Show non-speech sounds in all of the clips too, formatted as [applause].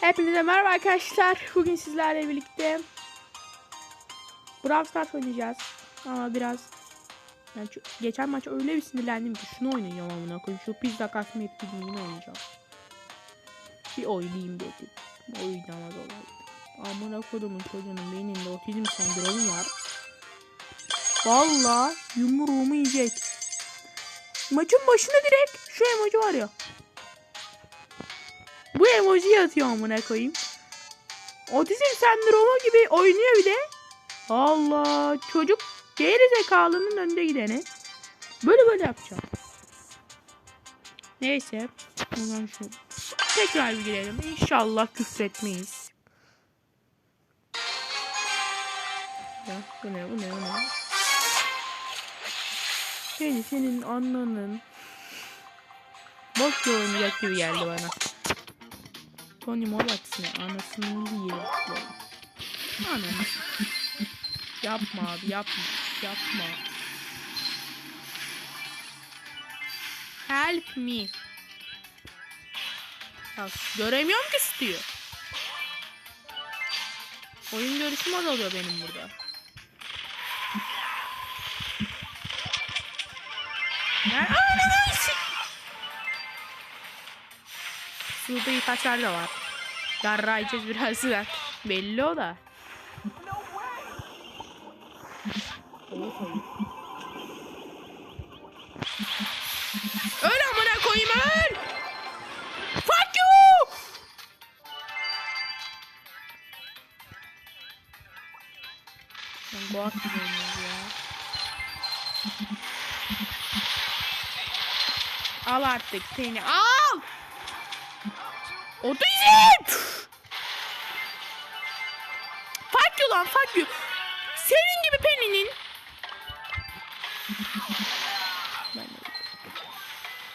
Hepinize merhaba arkadaşlar. Bugün sizlerle birlikte Brawl Stars oynayacağız. Ama biraz yani şu- geçen maç öyle bir sinirlendim ki şunu oynayacağım amına koyayım. Şu pizza kasma etkinliğini oynayacağım. Bir oynayayım dedim. Oynamaz olaydı. Amına kodumun çocuğunun beyninde otizm sendromu var. Valla yumruğumu yiyecek. Maçın başında direkt şu emoji var ya. Bu emoji atıyor amına koyayım. Otizm sendromu gibi oynuyor bir de. Allah çocuk geri zekalının önde gideni. Böyle böyle yapacağım. Neyse. Ondan şu. Tekrar bir girelim. İnşallah küfretmeyiz. Ya, bu ne bu ne bu ne? Seni senin anlanın. Boş oynayacak gibi geldi bana. Tony Mollax ne? Anasını yiyelim. Ananı. Yapma abi yapma. Yapma. Help me. Ya, göremiyorum ki istiyor. Oyun görüşüm azalıyor benim burada. Ne? Şurada birkaçlar da var. Yarrayacağız birazdan. Belli o da. Öl amına koyayım öl! Fuck you! Gibi oynuyor ya. Al artık seni al! Otizm! Fuck you lan fuck you. Senin gibi Penny'nin.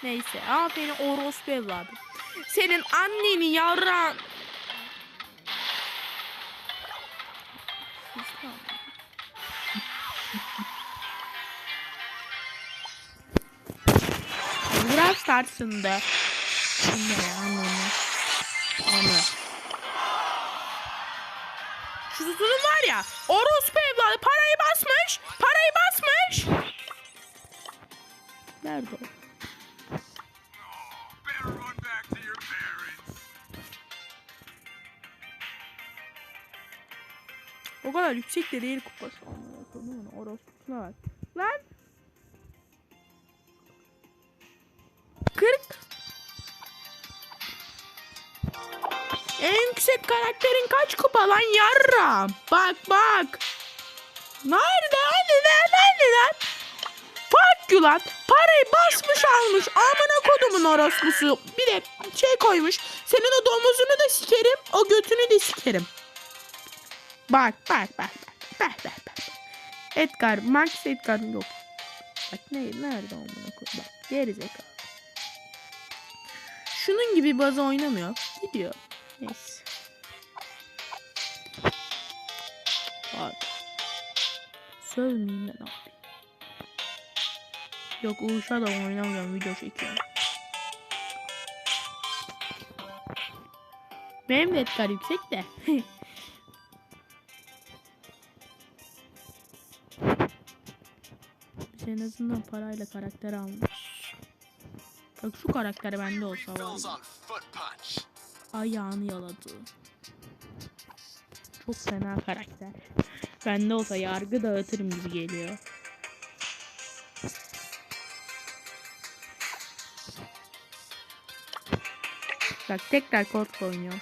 Neyse aferin orospu evladım. Senin anneni yarran. Brawl Stars'ında. Ya. Orospu evladı parayı basmış. Parayı basmış. Nerede o? O kadar yüksek de değil kupası. Orospusuna bak. Yüksek karakterin kaç kupa lan yarram? Bak bak. Nerede hadi lan hadi lan. Fuck you. Parayı basmış almış. Amına kodumun orospusu. Bir de şey koymuş. Senin o domuzunu da sikerim. O götünü de sikerim. Bak bak bak bak bak bak bak. Edgar, Max Edgar yok. Bak ne nerede amına koyayım bak geri zekalı. Şunun gibi baza oynamıyor. Gidiyor. Neyse. Bak. Sövmeyeyim ben abi. Yok Uşa da oynamıyorum video çekiyorum. Benim de Edgar yüksek de. [laughs] Biz en azından parayla karakter almış. Bak şu karakter bende olsa var. Ayağını yaladı. Çok fena karakter. Bende olsa yargı dağıtırım gibi geliyor. Bak tekrar kort oynuyorum.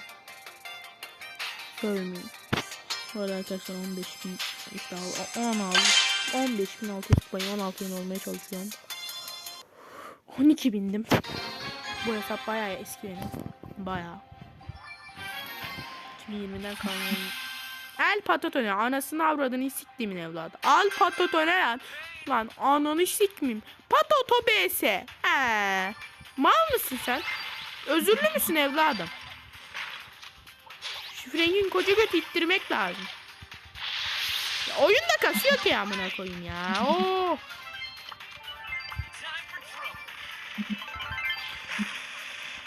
Görmeyeyim. Bu arada arkadaşlar 15 bin işte al- 10 aldım. 15 bin altı kupayı 16 bin olmaya çalışıyorum. 12 bindim. Bu hesap bayağı eski benim. Bayağı. 2020'den kalmıyorum. El patatone anasını avradını siktimin evladı. Al patatone lan. Lan ananı sikmeyeyim. Patato BS. He. Mal mısın sen? Özürlü müsün evladım? Şu Frank'in koca götü ittirmek lazım. Ya oyun da kasıyor ki amına koyayım ya. Oo.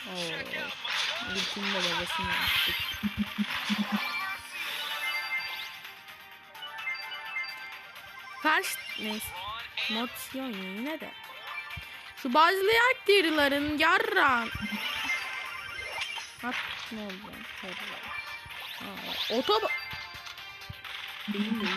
Oo. Ultinin de babasını yaptık. Karşı neyse. Oynuyor yine de. Şu bazlayak dirilerin yarran. At ne olacak? Otoba... Değil mi?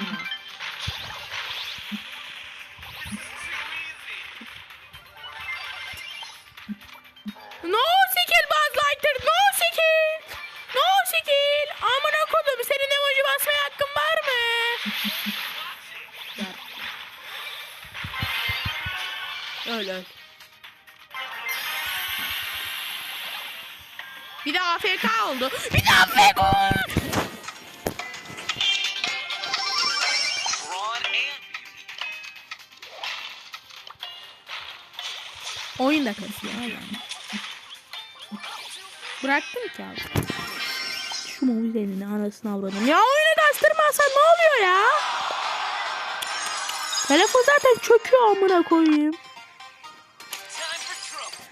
AFK oldu. Bir de AFK oldu. Oyun da kasıyor hala. Bıraktım ki abi. Şu mobilyonun anasını avradım. Ya oyunu kastırmazsan ne oluyor ya? Telefon zaten çöküyor amına koyayım.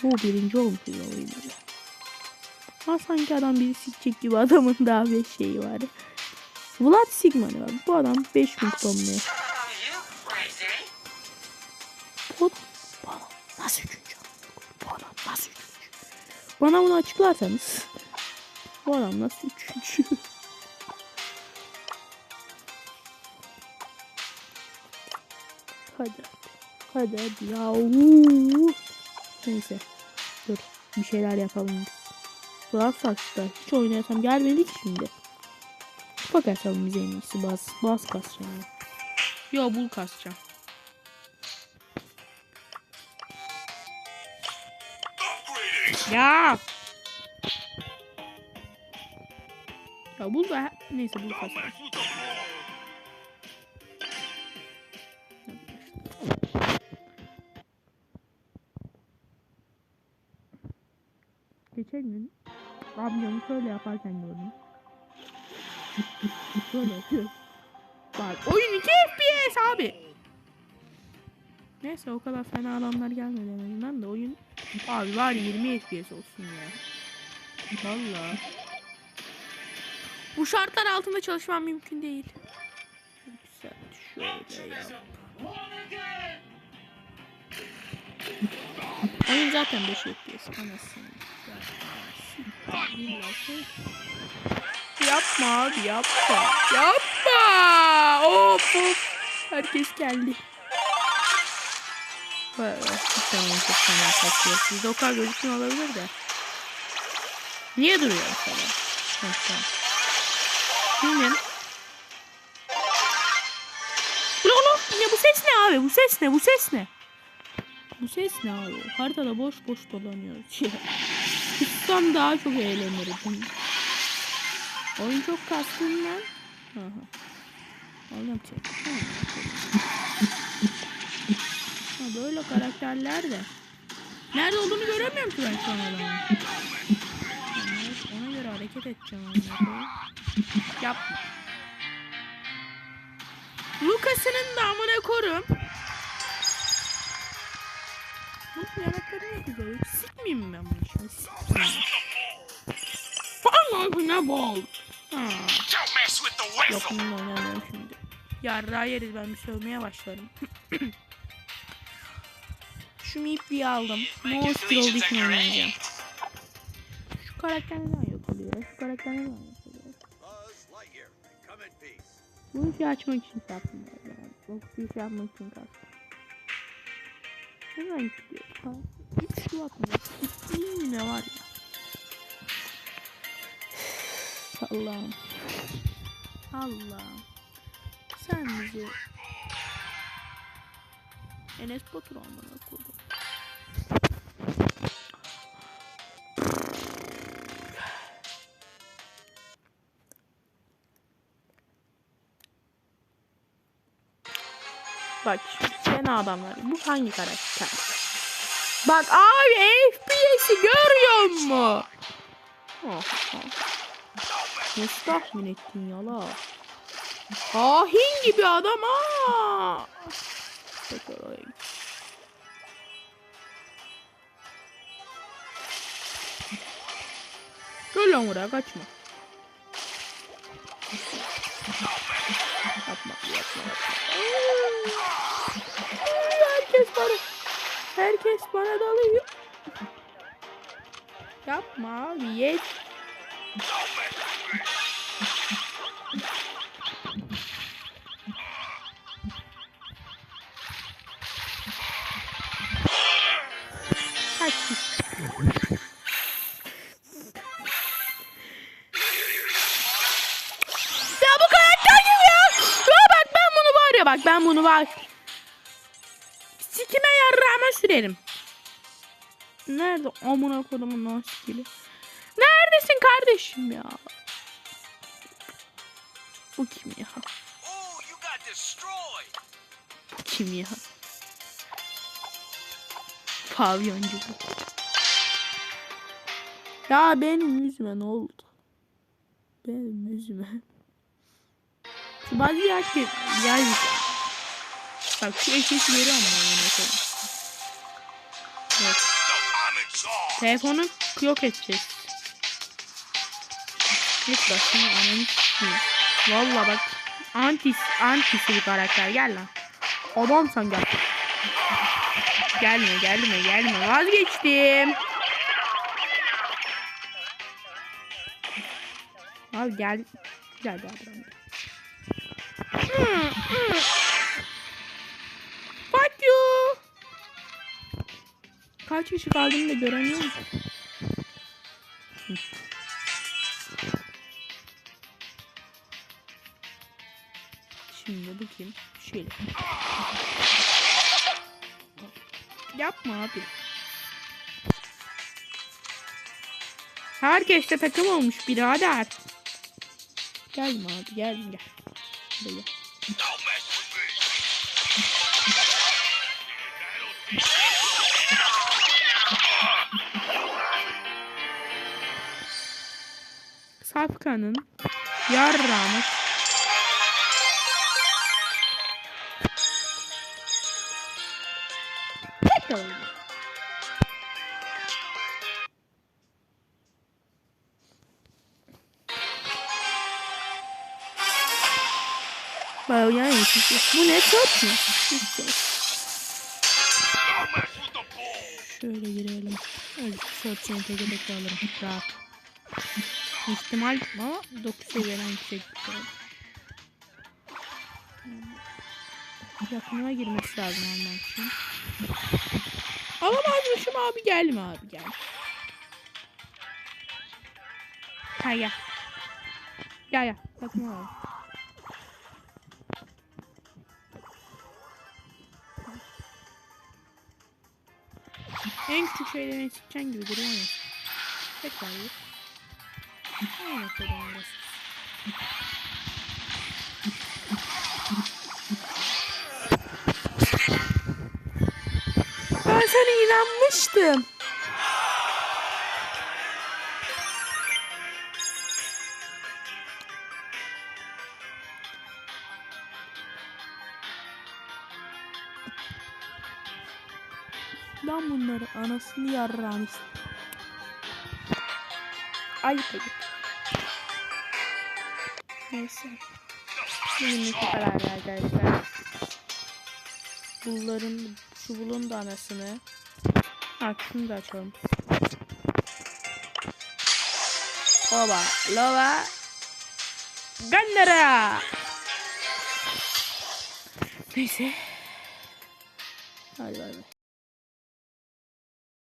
Bu birinci olmuş ya oyunda. Ha sanki adam bizi sikecek gibi adamın daha 5 şeyi var. Vlad Sigma'nı var. Bu adam 5 gün kullanmıyor. Crazy? Bu adam nasıl üçüncü? Bu adam nasıl üçüncü? Bana bunu açıklarsanız. Bu adam nasıl üçüncü? hadi hadi. Hadi hadi ya. Neyse. Dur. Bir şeyler yapalım. Brawl Stars'ta hiç oynayasam gelmedi ki şimdi. Kupa kasalım biz en iyisi. Bas, bas kasacağım. ya. Yo bul kasacağım. Ya. Ya bul da neyse bul kasacağım. Geçen gün amcamı şöyle yaparken gördüm. şöyle yapıyor. Bak oyun 2 FPS abi. Neyse o kadar fena adamlar gelmedi en azından da oyun abi var ya 20 FPS olsun ya. Valla. Bu şartlar altında çalışmam mümkün değil. Güzel şöyle yap. Oyun zaten 5 FPS anasını. Yapma abi yapma. Yapma. Of of. Herkes geldi. Vay. Bir tane çok fena kaçıyor. Sizde o kadar gözükmüyor olabilir de. Niye duruyor? Heh, tamam. Bilmiyorum. Ne oğlum? Yine bu ses ne abi? Bu ses ne? Bu ses ne? Bu ses ne abi? Haritada boş boş dolanıyoruz. Tutsam daha çok eğlenirdim. Oyun çok kastığından. Aha. Oğlum çek. Ha, böyle karakterler de. Nerede olduğunu göremiyorum ki ben şu an adamın. Evet, ona göre hareket edeceğim. koyayım. Yapma. Lucas'ının da amına korum. Bu yanakları ne güzel. Hiç Sikmeyeyim mi ben bunu şimdi? Ne bol. Yok bununla oynamıyorum şimdi. Yarrağı yeriz ben bir sövmeye başlarım. [clears throat] Şu mipliği aldım. No skill olduğu için oynayacağım. Şu karakter neden yok oluyor? Şu karakter neden yok oluyor? Bu işi açmak için. Yani. Bu işi yapmak için sattım. Neden gidiyor? Hiç şu atmıyor. Gittiğin ne var ya? Allah'ım. Allah'ım. Sen bizi Enes Batur amına koydum. Bak şu fena adamlar. Bu hangi karakter? Bak abi FPS'i görüyor mu? Oh, oh. Nasıl tahmin ettin yala? Hain gibi adam ha. Gel lan buraya kaçma. Yapma yapma yapma. Herkes bana. Herkes bana dalıyor. Yapma abi yet. Kaç? Ya bu karakter gibi ya. Ya bak ben bunu var ya bak ben bunu var. Sikime yarrağıma sürerim. Nerede amına kodumun o sikili? Neredesin kardeşim ya? Bu kim ya? Bu kim ya? Pavyoncu bu. Ya benim yüzüme ne oldu? Benim yüzüme. Şu bazı yer ki yer Bak şu eşek yeri ama koyayım. Evet. Telefonu yok edeceğiz. Git bakayım ananı. Valla bak. Antis, antisi bir karakter gel lan. Adam sen gel. Gelme gelme gelme vazgeçtim. Abi gel. Gel gel buraya. Hmm, Kaç kişi kaldığını da göremiyorum. Şimdi bu kim? Şöyle. Yapma abi. Herkes de takım olmuş birader. Gelme abi gel gel. Buraya. Safkan'ın yarramış. Tek oldu. Bayağı yani Bu ne çok mu? Şöyle girelim. Öyle short teke tek alırım. Rahat. İhtimal ama 9 seviyeden yüksek bir şey. Yakınına girmesi lazım almak için. Alamazmışım abi gelme abi gel. Gel gel. Gel gel. Takma alalım. En küçük şeylerini sikeceksin gibi duruyor mu? Tekrar bir. Ben sana inanmıştım. Ben bunları anasını yarrağını istedim. Ayıp ayıp. Neyse. Bugünlük bu kadar arkadaşlar. Bunların şu bulun da anasını. Şunu da açalım. Oba, lova, Gandara. Neyse. Hadi bay bay.